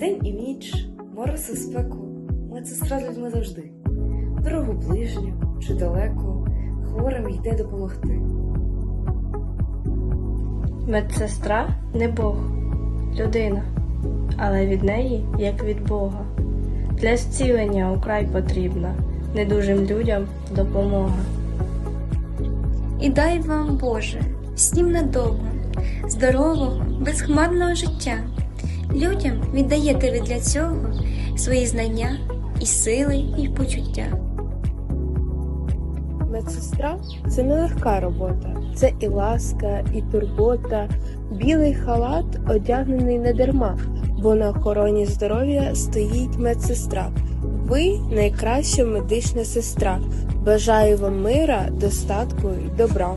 Вдень і ніч, мороз і спеку, медсестра з людьми завжди. Дорогу ближню чи далеку, хворим йде допомогти. Медсестра не Бог, людина, але від неї, як від Бога. Для зцілення украй потрібна недужим людям допомога. І дай вам, Боже, всім надовго, здорового, безхмарного життя. Віддаєте ви для цього свої знання і сили, і почуття. Медсестра це нелегка робота, це і ласка, і турбота. Білий халат одягнений не дарма, бо на охороні здоров'я стоїть медсестра. Ви найкраща медична сестра. Бажаю вам мира, достатку і добра.